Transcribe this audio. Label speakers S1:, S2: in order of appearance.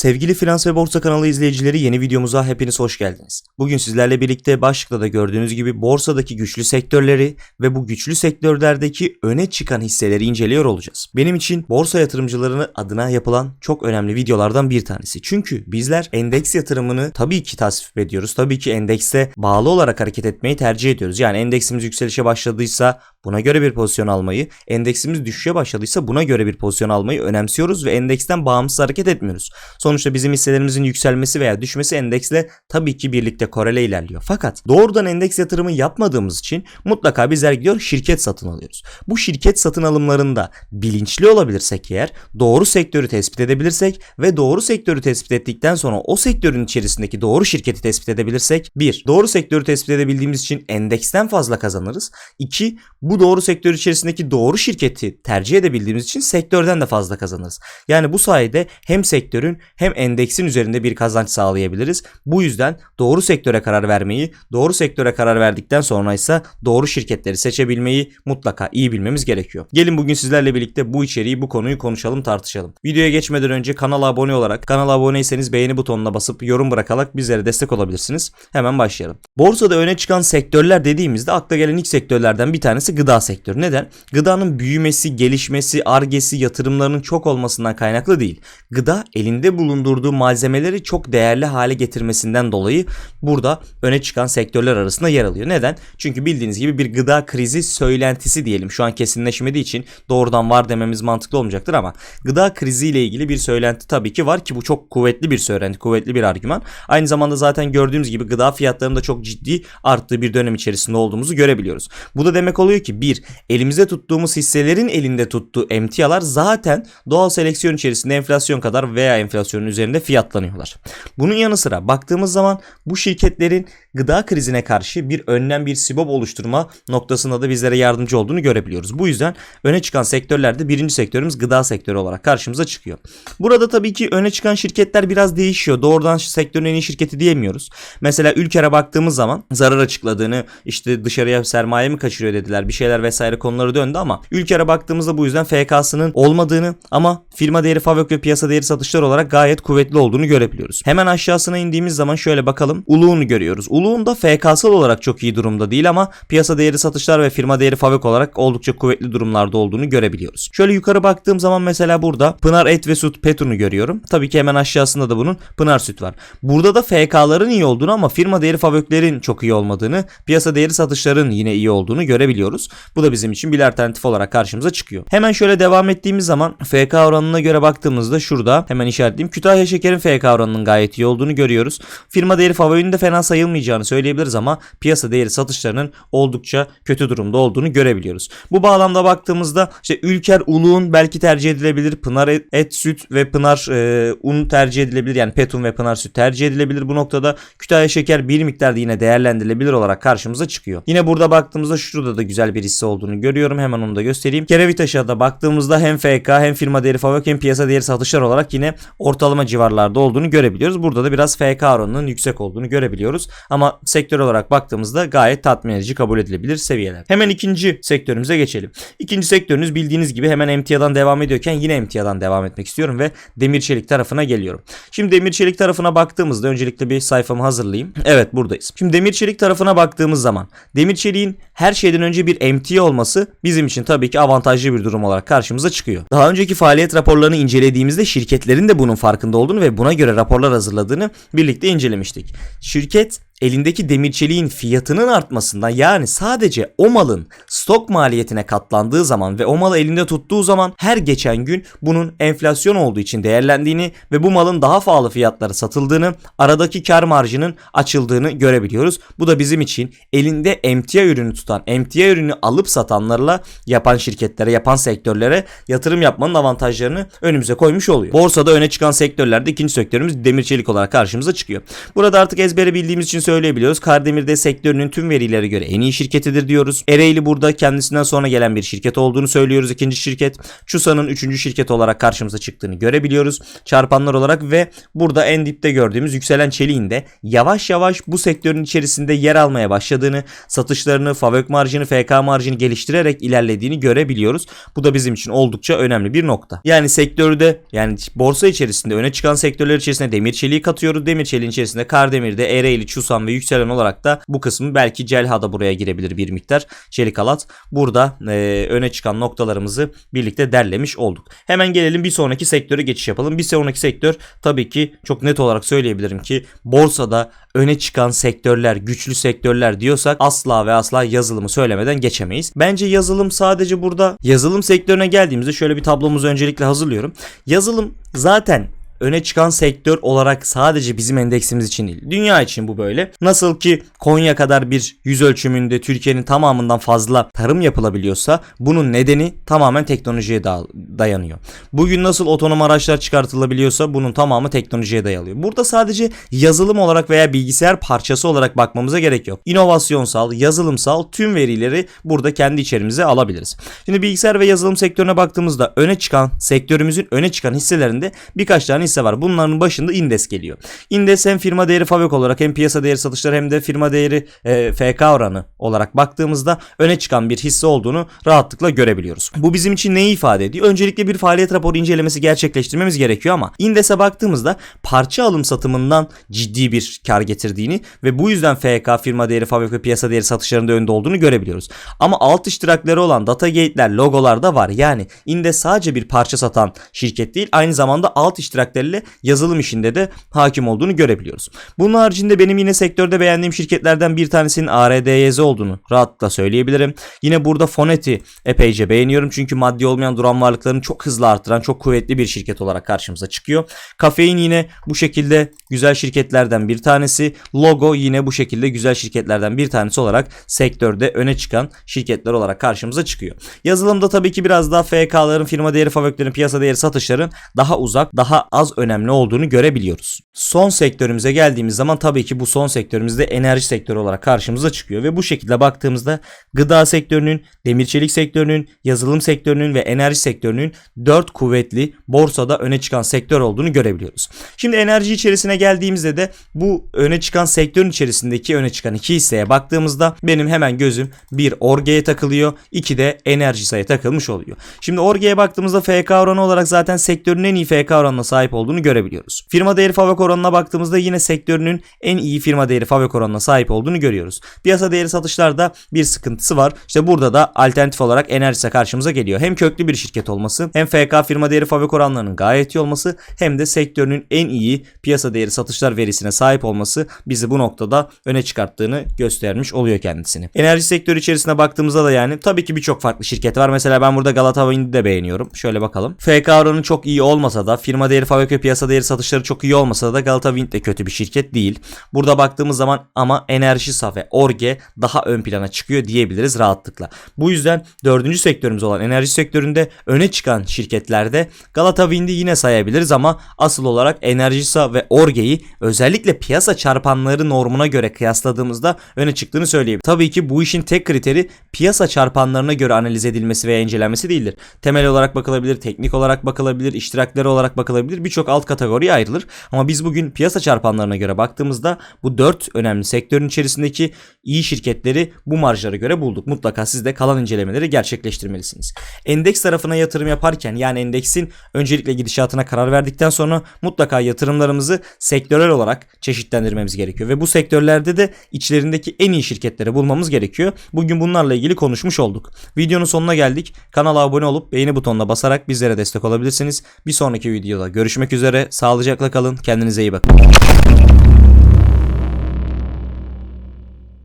S1: Sevgili Finans ve Borsa kanalı izleyicileri yeni videomuza hepiniz hoş geldiniz. Bugün sizlerle birlikte başlıkta da gördüğünüz gibi borsadaki güçlü sektörleri ve bu güçlü sektörlerdeki öne çıkan hisseleri inceliyor olacağız. Benim için borsa yatırımcılarını adına yapılan çok önemli videolardan bir tanesi. Çünkü bizler endeks yatırımını tabii ki tasvip ediyoruz. Tabii ki endekse bağlı olarak hareket etmeyi tercih ediyoruz. Yani endeksimiz yükselişe başladıysa buna göre bir pozisyon almayı, endeksimiz düşüşe başladıysa buna göre bir pozisyon almayı önemsiyoruz ve endeksten bağımsız hareket etmiyoruz. Sonuçta bizim hisselerimizin yükselmesi veya düşmesi endeksle tabii ki birlikte korele ilerliyor. Fakat doğrudan endeks yatırımı yapmadığımız için mutlaka bizler gidiyor şirket satın alıyoruz. Bu şirket satın alımlarında bilinçli olabilirsek eğer doğru sektörü tespit edebilirsek ve doğru sektörü tespit ettikten sonra o sektörün içerisindeki doğru şirketi tespit edebilirsek bir Doğru sektörü tespit edebildiğimiz için endeksten fazla kazanırız. 2. Bu doğru sektör içerisindeki doğru şirketi tercih edebildiğimiz için sektörden de fazla kazanırız. Yani bu sayede hem sektörün hem endeksin üzerinde bir kazanç sağlayabiliriz. Bu yüzden doğru sektöre karar vermeyi, doğru sektöre karar verdikten sonra ise doğru şirketleri seçebilmeyi mutlaka iyi bilmemiz gerekiyor. Gelin bugün sizlerle birlikte bu içeriği, bu konuyu konuşalım, tartışalım. Videoya geçmeden önce kanala abone olarak, kanala aboneyseniz beğeni butonuna basıp yorum bırakarak bizlere destek olabilirsiniz. Hemen başlayalım. Borsada öne çıkan sektörler dediğimizde akla gelen ilk sektörlerden bir tanesi gıda sektörü. Neden? Gıdanın büyümesi, gelişmesi, argesi, yatırımlarının çok olmasından kaynaklı değil. Gıda elinde bulundurduğu malzemeleri çok değerli hale getirmesinden dolayı burada öne çıkan sektörler arasında yer alıyor. Neden? Çünkü bildiğiniz gibi bir gıda krizi söylentisi diyelim. Şu an kesinleşmediği için doğrudan var dememiz mantıklı olmayacaktır ama gıda kriziyle ilgili bir söylenti tabii ki var ki bu çok kuvvetli bir söylenti, kuvvetli bir argüman. Aynı zamanda zaten gördüğümüz gibi gıda fiyatlarının da çok ciddi arttığı bir dönem içerisinde olduğumuzu görebiliyoruz. Bu da demek oluyor ki bir, elimizde tuttuğumuz hisselerin elinde tuttuğu emtialar zaten doğal seleksiyon içerisinde enflasyon kadar veya enflasyonun üzerinde fiyatlanıyorlar. Bunun yanı sıra baktığımız zaman bu şirketlerin gıda krizine karşı bir önlem bir sibop oluşturma noktasında da bizlere yardımcı olduğunu görebiliyoruz. Bu yüzden öne çıkan sektörlerde birinci sektörümüz gıda sektörü olarak karşımıza çıkıyor. Burada tabii ki öne çıkan şirketler biraz değişiyor. Doğrudan sektörün en iyi şirketi diyemiyoruz. Mesela Ülker'e baktığımız zaman zarar açıkladığını işte dışarıya sermaye mi kaçırıyor dediler bir şeyler vesaire konuları döndü ama Ülker'e baktığımızda bu yüzden FK'sının olmadığını ama firma değeri FAVÖK ve piyasa değeri satışlar olarak gayet kuvvetli olduğunu görebiliyoruz. Hemen aşağısına indiğimiz zaman şöyle bakalım. Uluğunu görüyoruz. Uluğun da FK'sal olarak çok iyi durumda değil ama piyasa değeri satışlar ve firma değeri FAVÖK olarak oldukça kuvvetli durumlarda olduğunu görebiliyoruz. Şöyle yukarı baktığım zaman mesela burada Pınar Et ve Süt Petrun'u görüyorum. Tabii ki hemen aşağısında da bunun Pınar Süt var. Burada da FK'ların iyi olduğunu ama firma değeri FAVÖK'lerin çok iyi olmadığını, piyasa değeri satışların yine iyi olduğunu görebiliyoruz. Bu da bizim için bir alternatif olarak karşımıza çıkıyor. Hemen şöyle devam ettiğimiz zaman FK oranına göre baktığımızda şurada hemen işaretleyeyim. Kütahya Şeker'in FK oranının gayet iyi olduğunu görüyoruz. Firma değeri favorinin de fena sayılmayacağını söyleyebiliriz ama piyasa değeri satışlarının oldukça kötü durumda olduğunu görebiliyoruz. Bu bağlamda baktığımızda işte Ülker Uluğun belki tercih edilebilir. Pınar et, süt ve Pınar e, un tercih edilebilir. Yani Petun ve Pınar süt tercih edilebilir. Bu noktada Kütahya Şeker bir miktarda yine değerlendirilebilir olarak karşımıza çıkıyor. Yine burada baktığımızda şurada da güzel bir hisse olduğunu görüyorum. Hemen onu da göstereyim. Kerevitaş'a da baktığımızda hem FK hem firma değeri FAVÖK hem piyasa değeri satışlar olarak yine ortalama civarlarda olduğunu görebiliyoruz. Burada da biraz FK oranının yüksek olduğunu görebiliyoruz. Ama sektör olarak baktığımızda gayet tatmin edici kabul edilebilir seviyeler. Hemen ikinci sektörümüze geçelim. İkinci sektörünüz bildiğiniz gibi hemen emtiadan devam ediyorken yine emtiadan devam etmek istiyorum ve demir çelik tarafına geliyorum. Şimdi demir çelik tarafına baktığımızda öncelikle bir sayfamı hazırlayayım. Evet buradayız. Şimdi demir çelik tarafına baktığımız zaman demir çeliğin her şeyden önce bir emtia olması bizim için tabii ki avantajlı bir durum olarak karşımıza çıkıyor. Daha önceki faaliyet raporlarını incelediğimizde şirketlerin de bunun farkında olduğunu ve buna göre raporlar hazırladığını birlikte incelemiştik. Şirket elindeki demir çeliğin fiyatının artmasından yani sadece o malın stok maliyetine katlandığı zaman ve o malı elinde tuttuğu zaman her geçen gün bunun enflasyon olduğu için değerlendiğini ve bu malın daha pahalı fiyatlara satıldığını, aradaki kar marjının açıldığını görebiliyoruz. Bu da bizim için elinde emtia ürünü tutan, emtia ürünü alıp satanlarla yapan şirketlere, yapan sektörlere yatırım yapmanın avantajlarını önümüze koymuş oluyor. Borsada öne çıkan sektörlerde ikinci sektörümüz demir çelik olarak karşımıza çıkıyor. Burada artık ezbere bildiğimiz için söyleyebiliyoruz. Kardemir'de sektörünün tüm verilere göre en iyi şirketidir diyoruz. Ereğli burada kendisinden sonra gelen bir şirket olduğunu söylüyoruz. İkinci şirket Çusa'nın üçüncü şirket olarak karşımıza çıktığını görebiliyoruz. Çarpanlar olarak ve burada en dipte gördüğümüz yükselen çeliğin de yavaş yavaş bu sektörün içerisinde yer almaya başladığını, satışlarını, fabrik marjını, FK marjını geliştirerek ilerlediğini görebiliyoruz. Bu da bizim için oldukça önemli bir nokta. Yani sektörde yani borsa içerisinde öne çıkan sektörler içerisinde demir çeliği katıyoruz. Demir çeliğin içerisinde Kardemir'de, Ereğli, Çusan ve Yükselen olarak da bu kısmı belki Celha da buraya girebilir bir miktar. Çelik halat. Burada e, öne çıkan noktalarımızı birlikte derlemiş olduk. Hemen gelelim bir sonraki sektöre geçiş yapalım. Bir sonraki sektör tabii ki çok net olarak söyleyebilirim ki borsada öne çıkan sektörler, güçlü sektörler diyorsak asla ve asla yazılımı söylemeden geçemeyiz. Bence yazılım sadece burada yazılım sektörüne geldiğimizde şöyle bir tablomuzu öncelikle hazırlıyorum. Yazılım zaten öne çıkan sektör olarak sadece bizim endeksimiz için değil. Dünya için bu böyle. Nasıl ki Konya kadar bir yüz ölçümünde Türkiye'nin tamamından fazla tarım yapılabiliyorsa bunun nedeni tamamen teknolojiye da- dayanıyor. Bugün nasıl otonom araçlar çıkartılabiliyorsa bunun tamamı teknolojiye dayalıyor. Burada sadece yazılım olarak veya bilgisayar parçası olarak bakmamıza gerek yok. İnovasyonsal, yazılımsal tüm verileri burada kendi içerimize alabiliriz. Şimdi bilgisayar ve yazılım sektörüne baktığımızda öne çıkan sektörümüzün öne çıkan hisselerinde birkaç tane hisse var. Bunların başında Indes geliyor. Indes hem firma değeri fabrik olarak hem piyasa değeri satışları hem de firma değeri e, FK oranı olarak baktığımızda öne çıkan bir hisse olduğunu rahatlıkla görebiliyoruz. Bu bizim için neyi ifade ediyor? Öncelikle bir faaliyet raporu incelemesi gerçekleştirmemiz gerekiyor ama Indes'e baktığımızda parça alım satımından ciddi bir kar getirdiğini ve bu yüzden FK firma değeri fabrik ve piyasa değeri satışlarında önde olduğunu görebiliyoruz. Ama alt iştirakları olan data gate'ler, logolar da var. Yani Indes sadece bir parça satan şirket değil, aynı zamanda alt iştirakleriyle yazılım işinde de hakim olduğunu görebiliyoruz. Bunun haricinde benim yine sektörde beğendiğim şirketlerden bir tanesinin ARDYZ olduğunu rahatlıkla söyleyebilirim. Yine burada Fonet'i epeyce beğeniyorum çünkü maddi olmayan duran varlıklarını çok hızlı artıran çok kuvvetli bir şirket olarak karşımıza çıkıyor. Kafein yine bu şekilde güzel şirketlerden bir tanesi. Logo yine bu şekilde güzel şirketlerden bir tanesi olarak sektörde öne çıkan şirketler olarak karşımıza çıkıyor. Yazılımda tabii ki biraz daha FK'ların, firma değeri fabriklerin, piyasa değeri satışların daha uzak, daha az önemli olduğunu görebiliyoruz. Son sektörümüze geldiğimiz zaman tabii ki bu son sektörümüzde enerji sektörü olarak karşımıza çıkıyor ve bu şekilde baktığımızda gıda sektörünün, demir çelik sektörünün, yazılım sektörünün ve enerji sektörünün 4 kuvvetli borsada öne çıkan sektör olduğunu görebiliyoruz. Şimdi enerji içerisine geldiğimizde de bu öne çıkan sektörün içerisindeki öne çıkan iki hisseye baktığımızda benim hemen gözüm bir Orge'ye takılıyor, iki de Enerjisa'ya takılmış oluyor. Şimdi Orge'ye baktığımızda FK oranı olarak zaten sektörün en iyi FK oranına sahip olduğunu görebiliyoruz. Firma değeri fabrik oranına baktığımızda yine sektörünün en iyi firma değeri fabrik oranına sahip olduğunu görüyoruz. Piyasa değeri satışlarda bir sıkıntısı var. İşte burada da alternatif olarak Enerjisa karşımıza geliyor. Hem köklü bir şirket olması, hem FK firma değeri fabrik oranlarının gayet iyi olması, hem de sektörünün en iyi piyasa değeri satışlar verisine sahip olması bizi bu noktada öne çıkarttığını göstermiş oluyor kendisini. Enerji sektörü içerisine baktığımızda da yani tabii ki birçok farklı şirket var. Mesela ben burada Galata Wind'i de beğeniyorum. Şöyle bakalım. FK oranı çok iyi olmasa da firma değeri fabrik ve piyasa değeri satışları çok iyi olmasa da Galata Wind de kötü bir şirket değil. Burada baktığımız zaman ama Enerjisa ve Orge daha ön plana çıkıyor diyebiliriz rahatlıkla. Bu yüzden dördüncü sektörümüz olan enerji sektöründe öne çıkan şirketlerde Galata Wind'i yine sayabiliriz ama asıl olarak Enerjisa ve Orge'yi özellikle piyasa çarpanları normuna göre kıyasladığımızda öne çıktığını söyleyebiliriz. Tabii ki bu işin tek kriteri piyasa çarpanlarına göre analiz edilmesi veya incelenmesi değildir. Temel olarak bakılabilir, teknik olarak bakılabilir, iştirakleri olarak bakılabilir. Birçok alt kategoriye ayrılır. Ama biz bugün piyasa çarpanlarına göre baktığımızda bu dört önemli sektörün içerisindeki iyi şirketleri bu marjlara göre bulduk. Mutlaka siz de kalan incelemeleri gerçekleştirmelisiniz. Endeks tarafına yatırım yaparken yani endeksin öncelikle gidişatına karar verdikten sonra mutlaka yatırımlarımızı sektörel olarak çeşitlendirmemiz gerekiyor. Ve bu sektörlerde de içlerindeki en iyi şirketleri bulmamız gerekiyor. Bugün bunlarla ilgili konuşmuş olduk. Videonun sonuna geldik. Kanala abone olup beğeni butonuna basarak bizlere destek olabilirsiniz. Bir sonraki videoda görüşmek üzere. Sağlıcakla kalın. Kendinize iyi bakın.